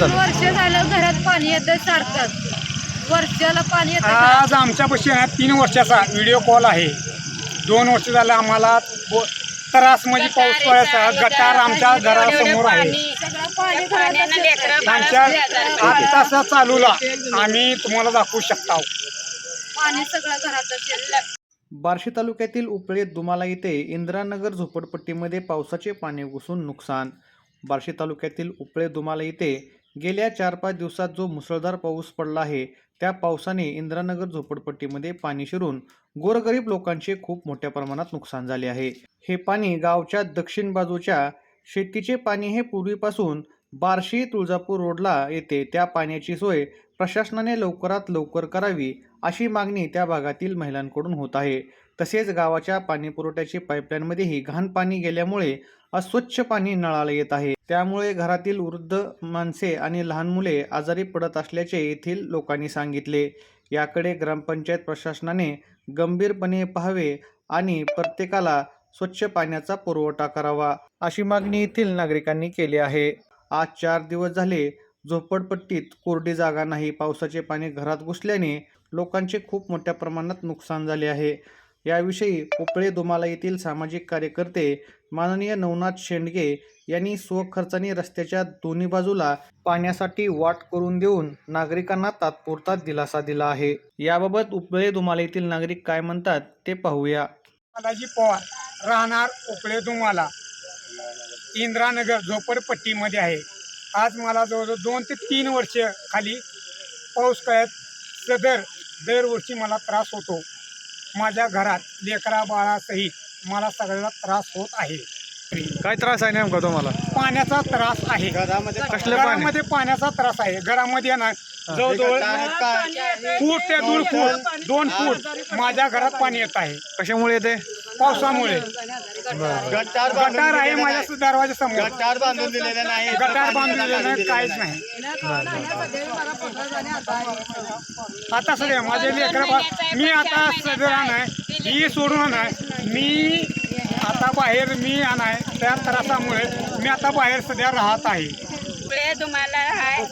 वर्ष झालं घरात पाणी येतं सारखं. वर्षाला पाणी येतं आज आमच्यापाशी आहे तीन वर्षाचा व्हिडिओ कॉल आहे. दोन वर्ष झालं आम्हाला बो- त्रास म्हणजे पाऊस पडायचा गटार आमच्या घरासमोर आहे. सगळं पाणी घरात आमच्या आत्ताचा चालूला. आम्ही तुम्हाला दाखवू शकता. पाणी सगळं घरातच येतं बार्शी तालुक्यातील उपळे दुमाला येथे इंदिरानगर झोपडपट्टीमध्ये पावसाचे पाणी घुसून नुकसान. बार्शी तालुक्यातील उपळे दुमाला येथे गेल्या चार पाच दिवसात जो मुसळधार पाऊस पडला आहे त्या पावसाने इंद्रानगर झोपडपट्टीमध्ये पाणी शिरून गोरगरीब लोकांचे खूप मोठ्या प्रमाणात नुकसान झाले आहे. हे पाणी गावच्या दक्षिण बाजूच्या शेतीचे पाणी हे पूर्वीपासून बार्शी तुळजापूर रोडला येते. त्या पाण्याची सोय प्रशासनाने लवकरात लवकर करावी अशी मागणी त्या भागातील महिलांकडून होत आहे. तसेच गावाच्या पाणीपुरवठ्याची पाईपलाईनमध्येही घाण पाणी गेल्यामुळे अस्वच्छ पाणी नळाला येत आहे. त्यामुळे घरातील वृद्ध माणसे आणि लहान मुले आजारी पडत असल्याचे येथील लोकांनी सांगितले. याकडे ग्रामपंचायत प्रशासनाने गंभीरपणे पाहावे आणि प्रत्येकाला स्वच्छ पाण्याचा पुरवठा करावा अशी मागणी येथील नागरिकांनी केली आहे. आज चार दिवस झाले झोपडपट्टीत कोरडी जागा नाही. पावसाचे पाणी घरात घुसल्याने लोकांचे खूप मोठ्या प्रमाणात नुकसान झाले आहे. याविषयी उपळे दुमाला येथील सामाजिक कार्यकर्ते माननीय नवनाथ शेंडगे यांनी स्वखर्चाने रस्त्याच्या दोन्ही बाजूला पाण्यासाठी वाट करून देऊन नागरिकांना तात्पुरता दिलासा दिला आहे. याबाबत उपळे दुमाला येथील नागरिक काय म्हणतात ते पाहूया. बालाजी पवार राहणार उपळे दुमाला. इंद्रानगर झोपडपट्टीमध्ये आहे. आज मला जवळजवळ दोन ते तीन वर्ष खाली पाऊस काळात सदर दरवर्षी मला त्रास होतो. माझ्या घरात लेकरा बाळासहित मला सगळ्याला त्रास होत आहे. काय त्रास आहे नेमका तुम्हाला? पाण्याचा त्रास आहे. पाणी. घरामध्ये पाण्याचा त्रास आहे. घरामध्ये ना जवळजवळ फूट ते दोन फूट दोन फूट माझ्या घरात पाणी येत आहे. कशामुळे येते पावसामुळे. गटार गटार आहे माझ्या दरवाजा समोर. गटार बांधून दिलेले नाही. गटार बांधलेलं नाही काहीच नाही. आता सगळे माझे लेकर मी आता सगळा नाही ही सोडून नाही मी आता बाहेर मी नाही त्या त्रासामुळे मी आता बाहेर सध्या राहत आहे. पुढे तुम्हाला आहे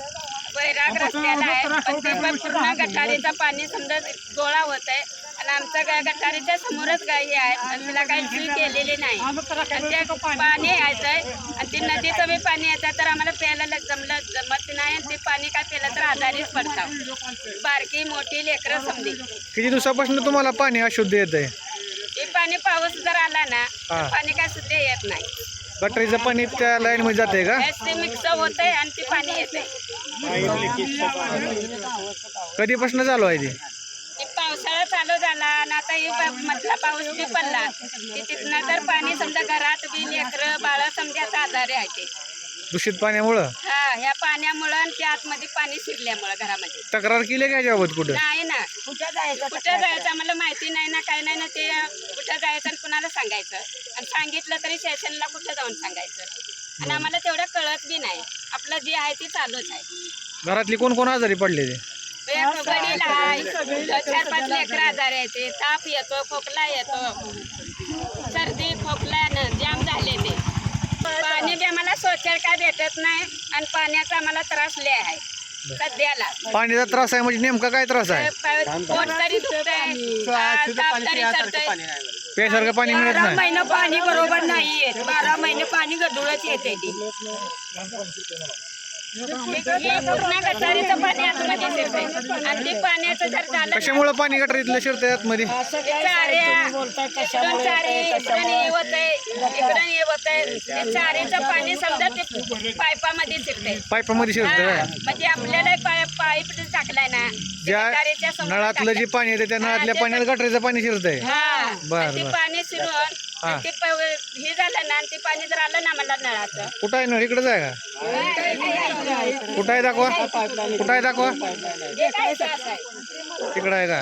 बैराग रस्त्याला आहे. पण ते पण पूर्ण गटारीचं पाणी समजा गोळा होत आहे आणि आमचं गा गटारीच्या समोरच गाई आहेत आणि तिला काही सोय केलेली नाही. आणि ते पाणी यायचं आहे. आणि ती नदीचं बी पाणी येतं तर आम्हाला प्यायला जमलं जमत नाही आणि ते पाणी काय पिलं तर आजारीच पडतात. बारकी मोठी लेकरं समधी. किती दिवसापासून तुम्हाला पाणी अशुद्ध येत आहे? हे पाणी पाऊस जर आला ना हा. पाणी काय सुद्धा येत नाही. गटरीचं पाणी त्या लाईन मध्ये जाते का? ते मिक्स होत आहे आणि ते पाणी येत आहे कधीपासून चालू आहे ते? पावसाळा चालू झाला आणि आता हे मधला पाऊस बी पडला. की तिथनं तर पाणी समजा घरात बी लेकरं बाळ समजा आता आजारी आहे ते. दूषित पाण्यामुळं? हा ह्या पाण्यामुळं आणि त्या आतमध्ये पाणी शिरल्यामुळं घरामध्ये. तक्रार केली का याच्याबाबत कुठं? नाही ना. कुठं जायचं कुठं जायचं आम्हाला माहिती नाही ना काय नाही ना ते कुठं जायचं आणि कुणाला सांगायचं? आणि सांगितलं तरी स्टेशनला कुठं जाऊन सांगायचं? आणि आम्हाला तेवढं कळत बी नाही. आपलं जे आहे ते चालूच आहे. घरातली कोण कोण आजारी पडले आहे. चार पाच लेकरं आजार येते ताप येतो खोकला येतो. सर्दी खोकल्यानं जाम झाले ते पाणी बी आम्हाला स्वच्छ काय भेटत नाही आणि पाण्याचा आम्हाला त्रास लय आहे. सध्याला. पाणीचा त्रास आहे म्हणजे नेमका काय त्रास आहे? पोट तरी दुखतंय. ताप तरी चढतंय प्यासारखं पाणी मिळत. बारा नाही. महिने पाणी बरोबर नाही येत बारा महिने पाणी गडूळच येते ती. पाणी आतमध्ये शिरतंय. आणि ते पाण्याचं जर झालं कशामुळे पाणी गटरीतलं शिरतंय आतमध्ये? चाऱ्या चारे होतंय हे होतंय ते चारेचं पाणी समजा ते पाईपामध्ये शिरतंय. पाईपामध्ये शिरतं म्हणजे आपल्याला पाय- पाईप टाकलाय ना. ते ज्या गटारीच्या समोर नळातलं जे टाकलंय. पाणी येते त्या नळातल्या पाण्यात गटरीचं पाणी शिरतंय. हा. बर, आणि ते बर. पाणी शिरून हा. आणि ते प- हे झालं ना आणि ते पाणी जर आलं ना मला नळाचं. कुठं आहे नळ? इकडंच आहे का? कुठं आहे दाखवा. कुठं आहे दाखवा. काय असं आहे. तिकडं आहे का?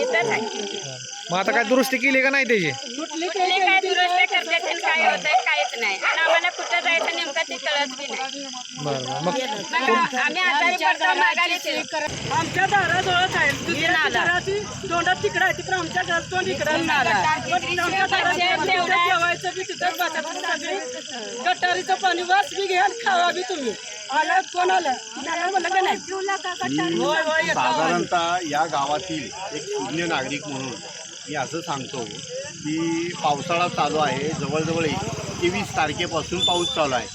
इथंच आहे. मग आता काय दुरुस्ती केली का नाही त्याची? कुठली काय दुरुस्त आणि काय होतंय काहीच नाही. आणि आम्हाला कुठं जायचं नेमकं ते कळत बी नाही. बरं मग मग आम्ही आजारी पडतो मागायला आमच्या दाराजवळच आहे. दुसऱ्या घराची तोंडात तिकडं आहे. तिकडं आमच्या घरात तोंड इकडं आमच्या दारात जेवायचं बी तिथं बसायचं सगळी. गटारीचं पाणी वास बी घ्या आणि खावा बी तुम्ही. आला कोण आलं? नाही म्हणलं का नाही? होय होय येतो. साधारणतः या गावातील एक शून्य नागरिक म्हणून मी असं सांगतो की पावसाळा चालू आहे जवळजवळ तेवीस तारखेपासून पाऊस चालू आहे.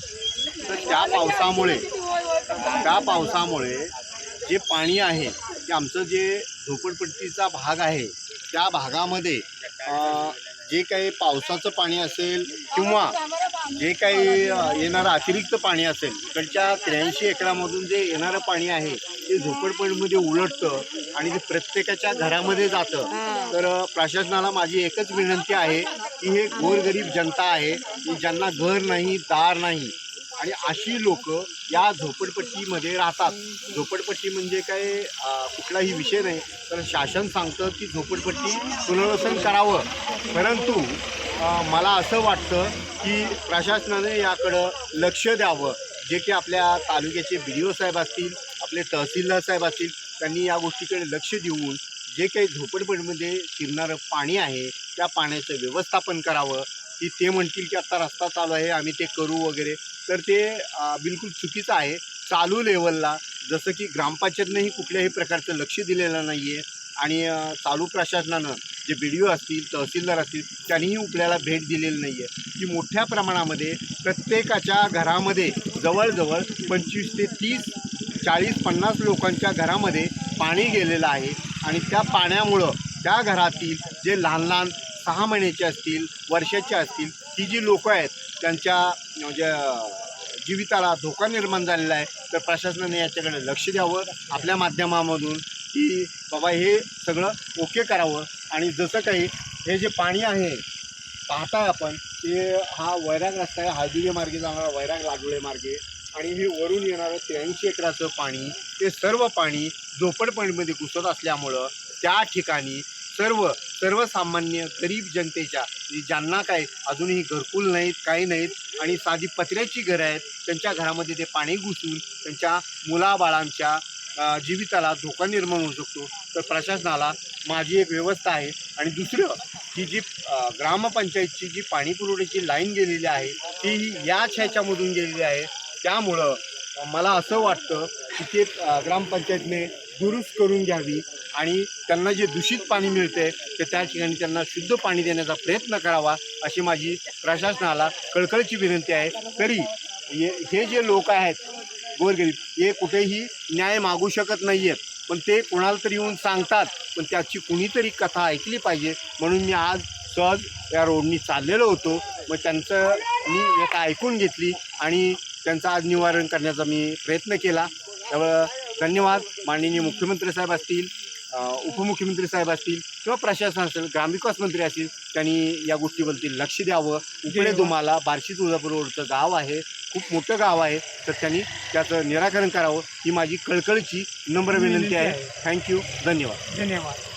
तर त्या पावसामुळे त्या पावसामुळे जे पाणी आहे ते आमचं जे झोपडपट्टीचा भाग आहे त्या भागामध्ये जे काही पावसाचं पाणी असेल किंवा जे काही येणारं अतिरिक्त पाणी असेल इकडच्या त्र्याऐंशी एकरामधून जे येणारं पाणी आहे ते झोपडपट्टीमध्ये उलटतं. आणि ते प्रत्येकाच्या घरामध्ये जातं तर प्रशासनाला माझी एकच विनंती आहे की हे गोरगरीब जनता आहे की ज्यांना घर नाही दार नाही आणि अशी लोक या झोपडपट्टीमध्ये राहतात. झोपडपट्टी म्हणजे काय कुठलाही विषय नाही तर शासन सांगतं की झोपडपट्टी पुनर्वसन करावं. परंतु मला असं वाटतं की प्रशासनाने याकडं लक्ष द्यावं. जे की आपल्या तालुक्याचे बी डी ओ साहेब असतील आपले तहसीलदार साहेब असतील त्यांनी या गोष्टीकडे लक्ष देऊन जे काही झोपडपट्टीमध्ये शिरणारं पाणी आहे त्या पाण्याचं व्यवस्थापन करावं. की ते म्हणतील की आता रस्ता चालू आहे आम्ही ते करू वगैरे. तर ते बिलकुल चुकीचं आहे. चालू लेवलला जसं की ग्रामपंचायतनंही कुठल्याही प्रकारचं लक्ष दिलेलं नाही आहे आणि चालू प्रशासनानं जे बी डी ओ असतील तहसीलदार असतील त्यांनीही उपल्याला भेट दिलेली नाही आहे की मोठ्या प्रमाणामध्ये प्रत्येकाच्या घरामध्ये जवळजवळ पंचवीस ते तीस चाळीस पन्नास लोकांच्या घरामध्ये पाणी गेलेलं आहे आणि त्या पाण्यामुळं त्या घरातील जे लहान लहान सहा महिन्याचे असतील वर्षाचे असतील ही जी लोकं आहेत त्यांच्या म्हणजे जीविताला धोका निर्माण झालेला आहे तर प्रशासनाने याच्याकडे लक्ष द्यावं. आपल्या माध्यमामधून की बाबा हे सगळं ओके करावं. आणि जसं काही हे जे पाणी आहे पाहताय आपण ते हा वैराग रस्ता आहे हळदिगे मार्गे जाणारा वैराग लागुळे मार्गे. आणि हे वरून येणारं त्र्याऐंशी एकराचं पाणी ते सर्व पाणी झोपडपणीमध्ये घुसत असल्यामुळं त्या ठिकाणी सर्व सर्वसामान्य गरीब जनतेच्या ज्यांना काय अजूनही घरकुल नाहीत काही नाहीत आणि साधी पत्र्याची घरं आहेत त्यांच्या घरामध्ये ते पाणी घुसून त्यांच्या मुलाबाळांच्या जीविताला धोका निर्माण होऊ शकतो. तर प्रशासनाला माझी एक व्यवस्था आहे. आणि दुसरं ही जी ग्रामपंचायतची जी पाणी पुरवठ्याची लाईन गेलेली आहे ती याच ह्याच्यामधून गेलेली आहे. त्यामुळं मला असं वाटतं की ते ग्रामपंचायतने दुरुस्त करून घ्यावी आणि त्यांना जे दूषित पाणी मिळते ते त्या ठिकाणी त्यांना शुद्ध पाणी देण्याचा प्रयत्न करावा अशी माझी प्रशासनाला कळकळीची विनंती आहे. तरी हे हे जे लोक आहेत गोरगरीब हे कुठेही न्याय मागू शकत नाही आहेत पण ते कोणाला तरी येऊन सांगतात पण त्याची कुणीतरी कथा ऐकली पाहिजे. म्हणून मी आज सहज या रोडनी चाललेलो होतो. मग त्यांचं मी एका ऐकून घेतली आणि त्यांचं आज निवारण करण्याचा मी प्रयत्न केला. त्यामुळं धन्यवाद. माननीय मुख्यमंत्री साहेब असतील उपमुख्यमंत्री साहेब असतील किंवा प्रशासन असेल ग्रामविकास मंत्री असतील त्यांनी या गोष्टीवरती लक्ष द्यावं. उपळे तुम्हाला बार्शी तुळजापूर रोडचं गाव आहे खूप मोठं गाव आहे तर त्यांनी त्याचं निराकरण करावं. ही माझी कळकळीची नम्र विनंती आहे. थँक्यू. धन्यवाद. धन्यवाद.